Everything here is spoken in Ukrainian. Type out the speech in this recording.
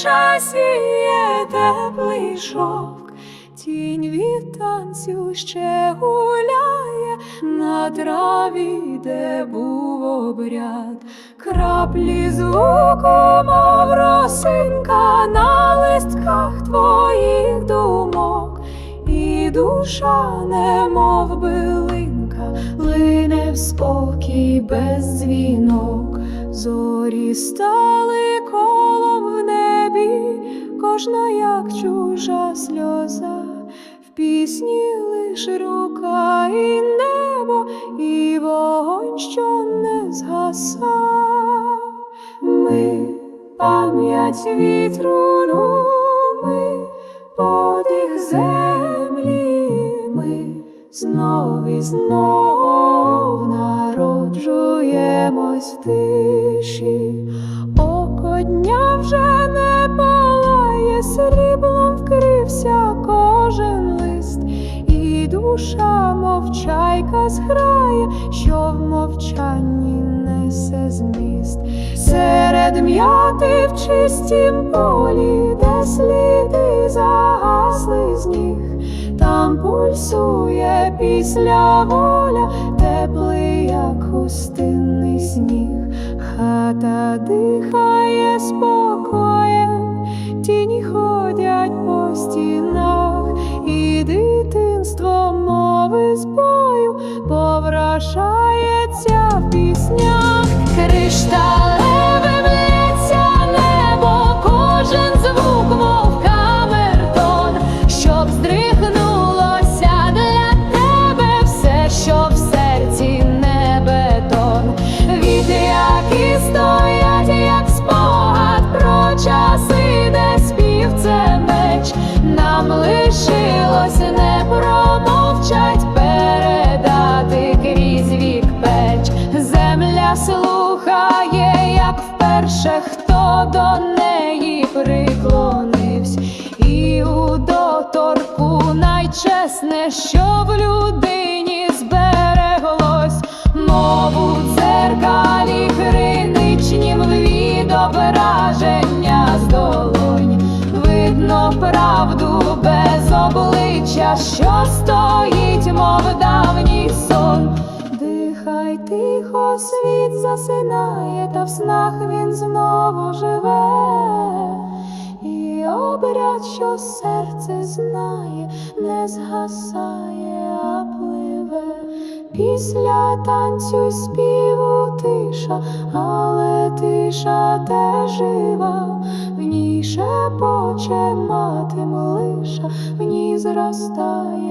тиша сіє теплий шовк, тінь від танцю ще гуляє на траві, де був обряд, краплі звуку, мов росинка на листках твоїх думок, і душа, немов билинка, лине в спокій без дзвінок, зорі стали колом в небі, кожна як чужа сльоза, в пісні лиш рука і небо, і вогонь, що не згаса. Ми пам'ять вітру, знов і знов народжуємось в тиші. Око дня вже не палає, сріблом вкрився кожен лист, і душа мовчайка зграє, що в мовчанні несе зміст. Серед м'яти в чистім полі, де сліди загасли з там пульсує після воля, теплий, як хустинний сніг, хата дихає спокоєм, тіні ходять по стінах, і дитинство мови з бою повражається в піснях. Кришталеве Слухає, як вперше хто до неї приклонився, і у доторку найчесне, що в людині збереглось, мову дзеркалі криничнім відображення з долонь. Видно правду без обличчя, що стоїть, мов давній сон. Тихо, світ засинає, та в снах він знову живе. І обряд, що серце знає, не згасає, а пливе. Після танцю співу тиша, але тиша теж жива, в ній шепоче мати млиша, в ній зростає